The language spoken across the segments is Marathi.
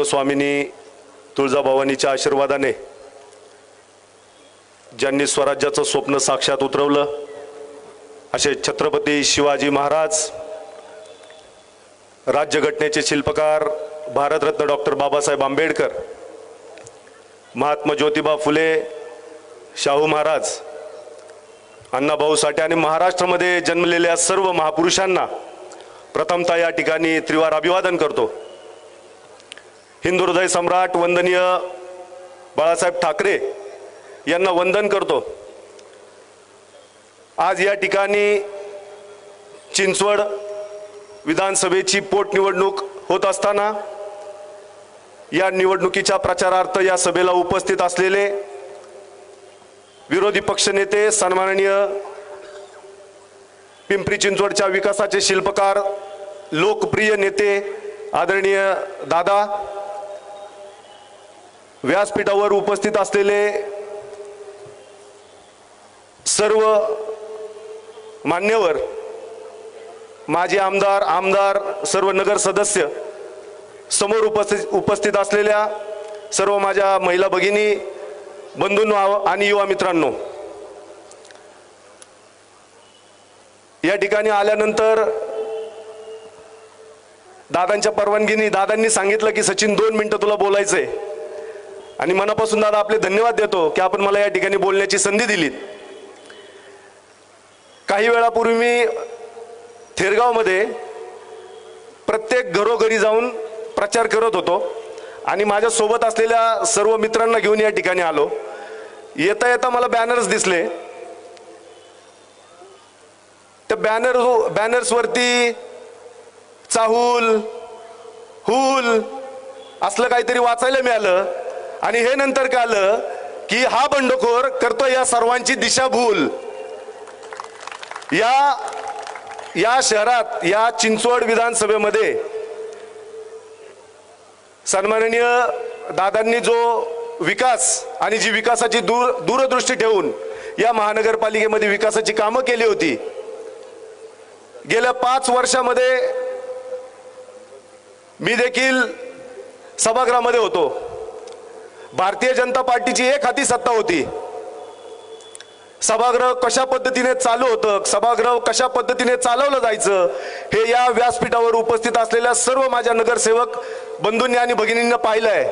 कुलस्वामिनी तुळजाभवानीच्या आशीर्वादाने ज्यांनी स्वराज्याचं स्वप्न साक्षात उतरवलं असे छत्रपती शिवाजी महाराज राज्यघटनेचे शिल्पकार भारतरत्न डॉक्टर बाबासाहेब आंबेडकर महात्मा ज्योतिबा फुले शाहू महाराज अण्णाभाऊ साठे आणि महाराष्ट्रामध्ये जन्मलेल्या सर्व महापुरुषांना प्रथमतः या ठिकाणी त्रिवार अभिवादन करतो. हिंदू हृदय सम्राट वंदनीय बाळासाहेब ठाकरे यांना वंदन करतो. आज या ठिकाणी चिंचवड विधानसभेची पोटनिवडणूक होत असताना या निवडणुकीच्या प्रचारार्थ या सभेला उपस्थित असलेले विरोधी पक्षनेते सन्माननीय पिंपरी चिंचवडच्या विकासाचे शिल्पकार लोकप्रिय नेते आदरणीय दादा व्यासपीठावर उपस्थित असलेले सर्व मान्यवर माजी आमदार आमदार सर्व नगर सदस्य समोर उपस्थित उपस्थित असलेल्या सर्व माझ्या महिला भगिनी बंधूंनो आणि युवा मित्रांनो या ठिकाणी आल्यानंतर दादांच्या परवानगीने दादांनी सांगितलं की सचिन दोन मिनटं तुला बोलायचंय. आणि मनापासून दादा आपले धन्यवाद देतो की आपण मला या ठिकाणी बोलण्याची संधी दिलीत. काही वेळापूर्वी मी थेरगावमध्ये प्रत्येक घरोघरी जाऊन प्रचार करत होतो आणि माझ्यासोबत असलेल्या सर्व मित्रांना घेऊन या ठिकाणी आलो. येता येता मला बॅनर्स दिसले. त्या बॅनर बॅनर्सवरती हो, चाहूल हुल असलं काहीतरी वाचायला मिळालं. आणि हे नंतर कळलं की हा बंडखोर करतो या सर्वांची दिशाभूल. या या शहरात या चिंचवड विधानसभेमध्ये सन्माननीय दादांनी जो विकास आणि जी विकासाची दूर दूरदृष्टी ठेवून या महानगरपालिकेमध्ये विकासाची कामं केली होती गेल्या पाच वर्षामध्ये मी देखील सभागृहामध्ये होतो. भारतीय जनता पार्टीची एक हाती सत्ता होती. सभागृह कशा पद्धतीने चालू होतं सभागृह कशा पद्धतीने चालवलं जायचं हे या व्यासपीठावर उपस्थित असलेल्या सर्व माझ्या नगरसेवक बंधूंनी आणि भगिनींना पाहिलंय.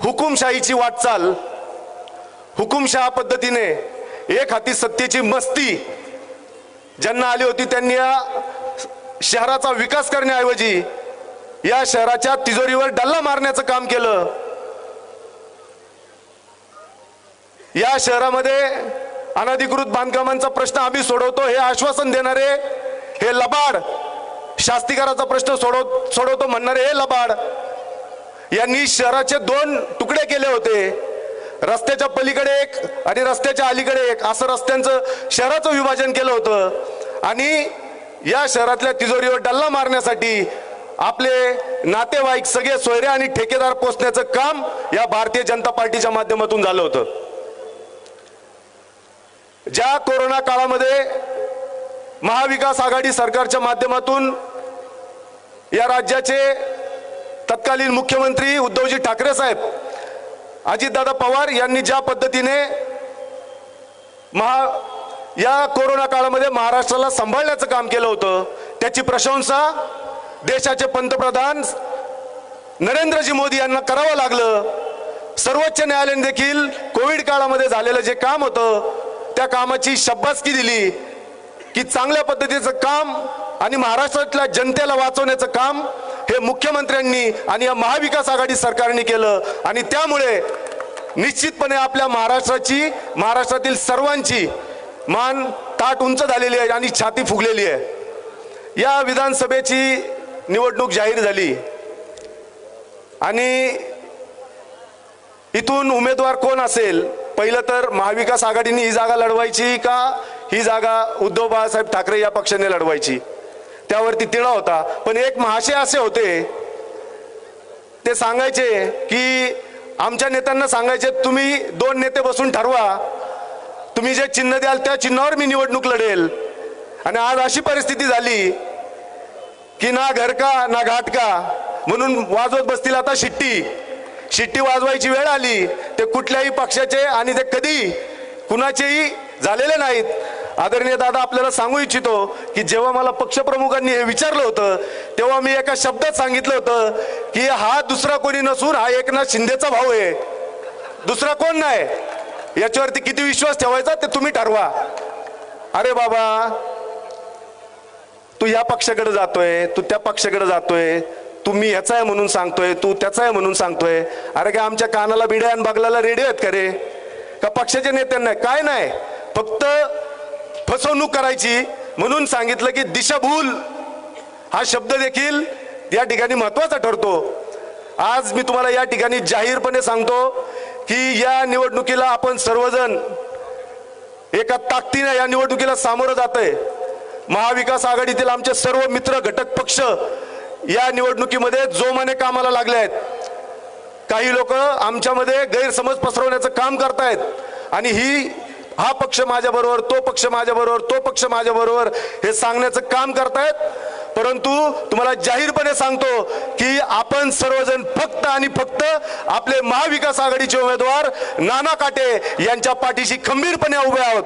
हुकुमशाहीची वाटचाल हुकुमशहा पद्धतीने एक हाती सत्तेची मस्ती ज्यांना आली होती त्यांनी या शहराचा विकास करण्याऐवजी या शहराच्या तिजोरीवर डल्ला मारण्याचं काम केलं. या शहरामध्ये अनधिकृत बांधकामांचा प्रश्न आम्ही सोडवतो हे आश्वासन देणारे हे लबाड शास्तीकाराचा प्रश्न सोडव सोडवतो म्हणणारे हे लबाड यांनी शहराचे दोन तुकडे केले होते. रस्त्याच्या पलीकडे एक आणि रस्त्याच्या अलीकडे एक असं रस्त्यांचं शहराचं विभाजन केलं होतं. आणि या शहरातल्या तिजोरीवर डल्ला मारण्यासाठी आपले नातेवाईक सगळे सोयरे आणि ठेकेदार पोचण्याचं काम या भारतीय जनता पार्टीच्या माध्यमातून झालं होतं. ज्या कोरोना काळामध्ये महाविकास आघाडी सरकारच्या माध्यमातून या राज्याचे तत्कालीन मुख्यमंत्री उद्धवजी ठाकरे साहेब अजितदादा पवार यांनी ज्या पद्धतीने महा या कोरोना काळामध्ये महाराष्ट्राला सांभाळण्याचं काम केलं होतं त्याची प्रशंसा देशाचे पंतप्रधान नरेंद्रजी मोदी यांना करावं लागलं. सर्वोच्च न्यायालयाने देखील कोविड काळामध्ये झालेलं जे काम होतं त्या कामाची शब्बासकी दिली की चांगल्या पद्धतीचं काम आणि महाराष्ट्रातल्या जनतेला वाचवण्याचं काम हे मुख्यमंत्र्यांनी आणि या महाविकास आघाडी सरकारने केलं. आणि त्यामुळे निश्चितपणे आपल्या महाराष्ट्राची महाराष्ट्रातील सर्वांची मान ताट उंच झालेली आहे आणि छाती फुगलेली आहे. या विधानसभेची निवडणूक जाहीर झाली. आणि इथून उमेदवार कोण असेल? पहिलं तर महाविकास आघाडीने ही जागा लढवायची का? ही जागा उद्धव बाळासाहेब ठाकरे या पक्षाने लढवायची. त्यावरती तिळा होता. पण एक महाशय असे होते ते सांगायचे की आमच्या नेत्यांना सांगायचे तुम्ही दोन नेते बसून ठरवा. तुम्ही जे चिन्ह द्याल त्या चिन्हावर मी निवडणूक लढेल. आणि आज अशी परिस्थिती झाली की ना घर का ना घाट का म्हणून वाजवत बसतील आता शिट्टी. शिट्टी वाजवायची वेळ आली. ते कुठल्याही पक्षाचे आणि ते कधी कुणाचेही झालेले नाहीत. आदरणीय दादा आपल्याला सांगू इच्छितो की जेव्हा मला पक्षप्रमुखांनी हे विचारलं होतं तेव्हा मी एका शब्दात सांगितलं होतं की हा दुसरा कोणी नसून हा एकनाथ शिंदेचा भाऊ आहे. दुसरा कोण नाही? याच्यावरती किती विश्वास ठेवायचा ते तुम्ही ठरवा. अरे बाबा तू या पक्षाकडे जातोय तू त्या पक्षाकडे जातोय तू मी ह्याचा आहे म्हणून सांगतोय तू त्याचा आहे म्हणून सांगतोय. अरे काय आमच्या कानाला बिड्या आणि बगलाला रेडिओ आहेत का रे? का पक्षाच्या नेत्यांना काय नाही. फक्त फसवणूक करायची म्हणून सांगितलं की दिशाभूल. हा शब्द देखील या ठिकाणी महत्त्वाचा ठरतो. आज मी तुम्हाला या ठिकाणी जाहीरपणे सांगतो की या निवडणुकीला आपण सर्वजण एका ताकदीने या निवडणुकीला सामोरं जात आहे महाविकास आघाडीतील आमचे सर्व मित्र घटक पक्ष या निवडणुकीमध्ये जोमाने कामाला लागले आहेत. काही लोक आमच्यामध्ये गैरसमज पसरवण्याचं काम करतायत. आणि ही हा पक्ष माझ्याबरोबर तो पक्ष माझ्याबरोबर तो पक्ष माझ्याबरोबर हे सांगण्याचं काम करतायत. परंतु तुम्हाला जाहीरपणे सांगतो की आपण सर्वजण फक्त आणि फक्त आपले महाविकास आघाडीचे उमेदवार नाना काटे यांच्या पाठीशी खंबीरपणे उभे आहोत.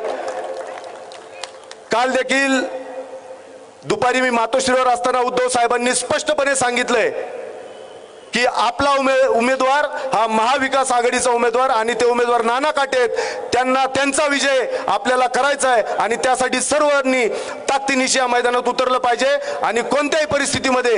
काल देखील दुपारी मी मातोश्रीवर असताना उद्धव साहेबांनी स्पष्टपणे सांगितलंय की आपला उमे उमेदवार हा महाविकास आघाडीचा उमेदवार आणि ते उमेदवार नाना काटे आहेत. त्यांना त्यांचा विजय आपल्याला करायचा आहे आणि त्यासाठी सर्वांनी ताकदीनिशी या मैदानात उतरलं पाहिजे आणि कोणत्याही परिस्थितीमध्ये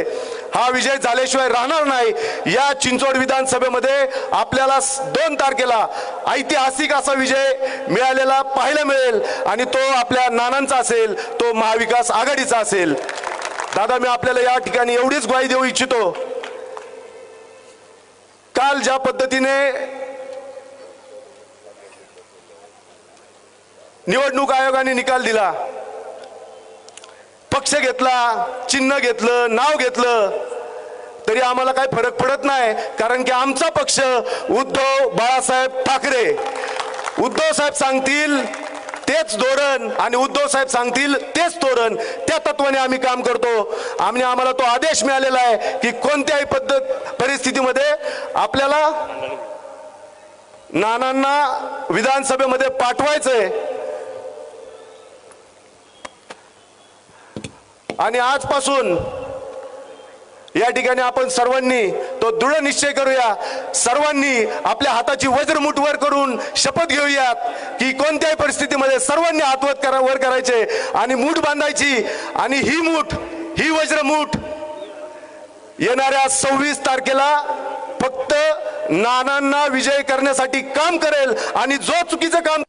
हा विजय झाल्याशिवाय राहणार नाही. या चिंचवड विधानसभेमध्ये आपल्याला दोन तारखेला ऐतिहासिक असा विजय मिळालेला पाहायला मिळेल आणि तो आपल्या नानांचा असेल तो महाविकास आघाडीचा असेल. दादा मी आपल्याला या ठिकाणी एवढीच ग्वाही देऊ इच्छितो. काल ज्या पद्धतीने निवडणूक आयोगाने निकाल दिला पक्ष घेतला चिन्ह घेतलं नाव घेतलं तरी आम्हाला काही फरक पडत नाही कारण की आमचा पक्ष उद्धव बाळासाहेब ठाकरे. उद्धव साहेब सांगतील तेच धोरण आणि उद्धव साहेब सांगतील तेच धोरण त्या तत्वाने आम्ही काम करतो. आम्ही आम्हाला तो आदेश मिळालेला आहे की कोणत्याही पद्धत परिस्थितीमध्ये आपल्याला नानांना विधानसभेमध्ये पाठवायचंय. आणि आजपासून या ठिकाणी आपण सर्वांनी तो दृढ निश्चय करूया. सर्वांनी आपल्या हाताची वज्रमुठ वर करून शपथ घेऊयात की कोणत्याही परिस्थितीमध्ये सर्वांनी हातवत करा वर करायचे आणि मूठ बांधायची आणि ही मूठ ही वज्रमूठ येणाऱ्या सव्वीस तारखेला फक्त नानांना विजय करण्यासाठी काम करेल आणि जो चुकीचं काम